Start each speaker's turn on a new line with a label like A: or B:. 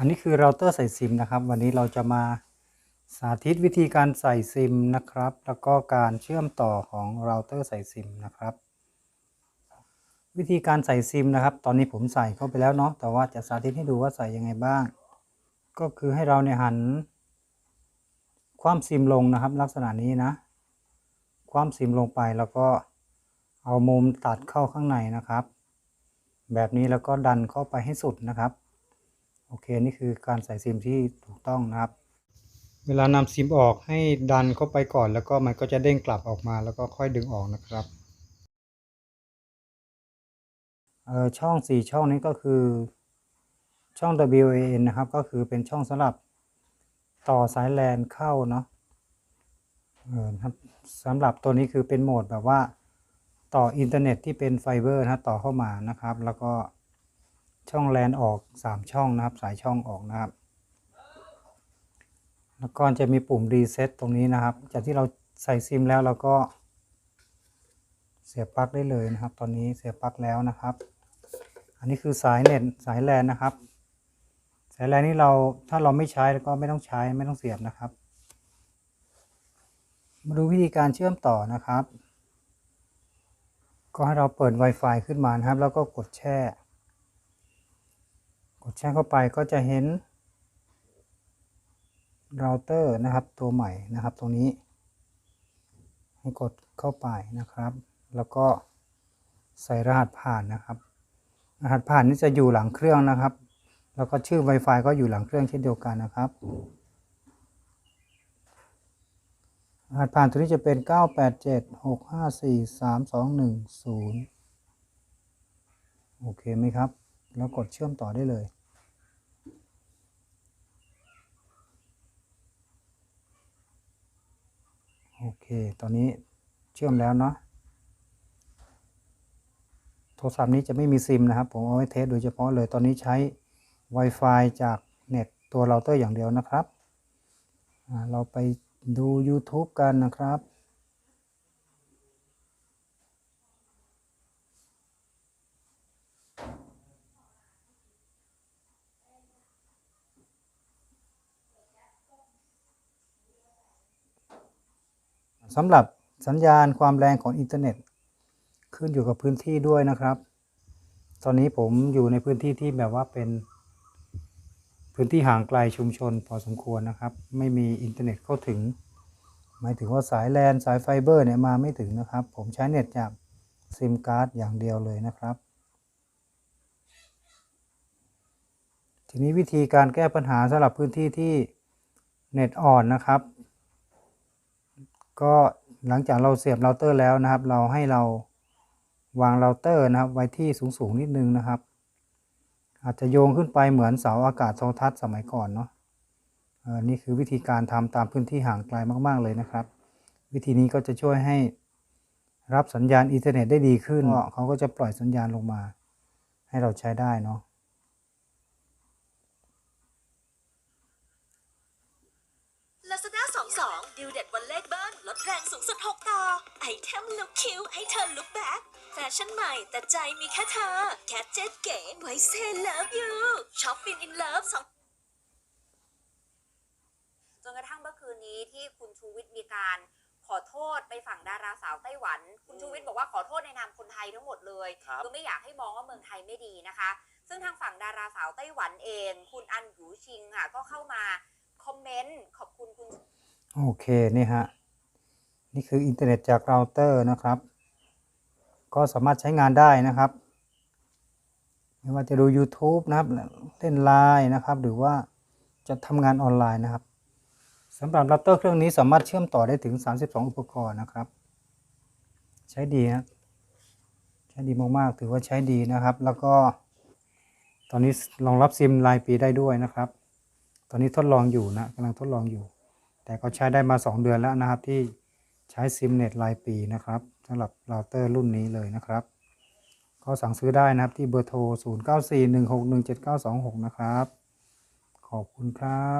A: อันนี้คือเราเตอร์ใส่ซิมนะครับ วันนี้เราจะมาสาธิตวิธีการใส่ซิมนะครับ แล้วก็การเชื่อมต่อของเราเตอร์ใส่ซิมนะครับ วิธีการใส่ซิมนะครับ ตอนนี้ผมใส่เข้าไปแล้วเนาะแต่ว่าจะสาธิตให้ดูว่าใส่ยังไงบ้าง ก็คือให้เราเนี่ยหัน ความซิมลงนะครับ ลักษณะนี้นะ ความซิมลงไปแล้วก็เอามุมตัดเข้าข้างในนะครับ แบบนี้แล้วก็ดันเข้าไปให้สุดนะครับ โอเคนี่คือการใส่ซิมที่ถูกต้องนะครับ เวลานำซิมออกให้ดันเข้าไปก่อน แล้วก็มันก็จะเด้งกลับออกมาแล้วก็ค่อยดึงออกนะครับเออช่องสี่ช่องนี้ก็คือช่อง WAN นะครับ ก็คือเป็นช่องสำหรับต่อสายแลนเข้าเนาะเออครับสำหรับตัวนี้คือเป็นโหมดแบบว่าต่ออินเทอร์เน็ตที่เป็นไฟเบอร์นะต่อเข้ามานะครับ แล้วก็ ช่องแลนออก 3 ช่องนะครับ สายช่องออกนะครับ แล้วก็จะมีปุ่มรีเซ็ตตรงนี้นะครับ จากที่เราใส่ซิมแล้วเราก็ เสียบปลั๊กได้เลยนะครับ ตอนนี้เสียบปลั๊กแล้วนะครับ อันนี้คือสายเน็ตสายแลนนะครับ สายแลนนี่เราถ้าเราไม่ใช้แล้วก็ไม่ต้องใช้ไม่ต้องเสียบนะครับ มาดูวิธีการเชื่อมต่อนะครับ ก็ให้เราเปิด Wi-Fi ขึ้นมานะครับ แล้วก็กดแช่ ดแช่เข้าไปก็จะเห็นเราเตอร์นะครับตัวใหม่นะครับตรงนี้ ให้กดเข้าไปนะครับ แล้วก็ใส่รหัสผ่านนะครับ รหัสผ่านนี่จะอยู่หลังเครื่องนะครับ แล้วก็ชื่อ Wi-Fi ก็อยู่หลังเครื่องเช่นเดียวกันนะครับรหัสผ่านตัวนี้จะเป็น 987654321 0โอเคไหมครับ แล้วกดเชื่อมต่อได้เลย โอเค ตอนนี้เชื่อมแล้วเนาะ โทรศัพท์นี้จะไม่มีซิมนะครับ ผมเอาไว้เทสโดยเฉพาะเลย ตอนนี้ใช้ Wi-Fi จากเน็ตตัวเราเตอร์อย่างเดียวนะครับ เราไปดู YouTube กันนะครับ สำหรับสัญญาณความแรงของอินเทอร์เน็ต ขึ้นอยู่กับพื้นที่ด้วยนะครับ ตอนนี้ผมอยู่ในพื้นที่ที่แบบว่าเป็นพื้นที่ห่างไกลชุมชนพอสมควรนะครับ ไม่มีอินเทอร์เน็ตเข้าถึง หมายถึงว่าสายแลนสายไฟเบอร์เนี่ยมาไม่ถึงนะครับ ผมใช้เน็ตจากซิมการ์ดอย่างเดียวเลยนะครับ ทีนี้วิธีการแก้ปัญหาสำหรับพื้นที่ที่เน็ตอ่อนนะครับ ก็หลังจากเราเสียบเราเตอร์แล้วนะครับ เราให้เราวางเราเตอร์นะครับ ไว้ที่สูงๆนิดนึงนะครับ อาจจะโยงขึ้นไปเหมือนเสาอากาศโทรทัศน์สมัยก่อนเนาะนี่คือวิธีการทำตามพื้นที่ห่างไกลมากๆเลยนะครับ วิธีนี้ก็จะช่วยให้รับสัญญาณอินเทอร์เน็ตได้ดีขึ้นเขาก็จะปล่อยสัญญาณลงมา ให้เราใช้ได้เนาะ
B: ลาซาด้า22ดิวเด็ดวันเลขเบ ดแรงสูงสุด6ต่อ ไอเทมลุคคิวให้เธอลุคแบ็คแฟชั่นใหม่แต่ใจมีแค่เธอ แคทเจ็ตเก๋ไว้เซเลิฟยูช็อปฟินอินเลิฟสอง
C: จนกระทั่งเมื่อคืนนี้ที่คุณชูวิทย์มีการขอโทษไปฝั่งดาราสาวไต้หวัน คุณชูวิทย์บอกว่าขอโทษในนามคนไทยทั้งหมดเลย
D: ครับ
C: อไม่อยากให้มองว่าเมืองไทยไม่ดีนะคะ ซึ่งทางฝั่งดาราสาวไต้หวันเอง คุณอันหยูชิงค่ะก็เข้ามาคอมเมนต์ขอบคุณคุณ
A: โอเคนี่ฮะ นี่คืออินเทอร์เน็ตจากเราเตอร์นะครับ ก็สามารถใช้งานได้นะครับไม่ว่าจะดู YouTube นะครับ เล่นไลน์นะครับ หรือว่าจะทำงานออนไลน์นะครับสำหรับเราเตอร์เครื่องนี้สามารถเชื่อมต่อได้ถึง 32 อุปกรณ์นะครับ ใช้ดีนะใช้ดีมากๆถือว่าใช้ดีนะครับ แล้วก็ ตอนนี้รองรับซิมรายปีได้ด้วยนะครับ ตอนนี้ทดลองอยู่นะกำลังทดลองอยู่ แต่ก็ใช้ได้มา 2 เดือนแล้วนะครับที่ ใช้ซิมเน็ตรายปีนะครับสำหรับเราเตอร์รุ่นนี้เลยนะครับ ก็สั่งซื้อได้นะครับที่เบอร์โทร 0941617926 นะครับ ขอบคุณครับ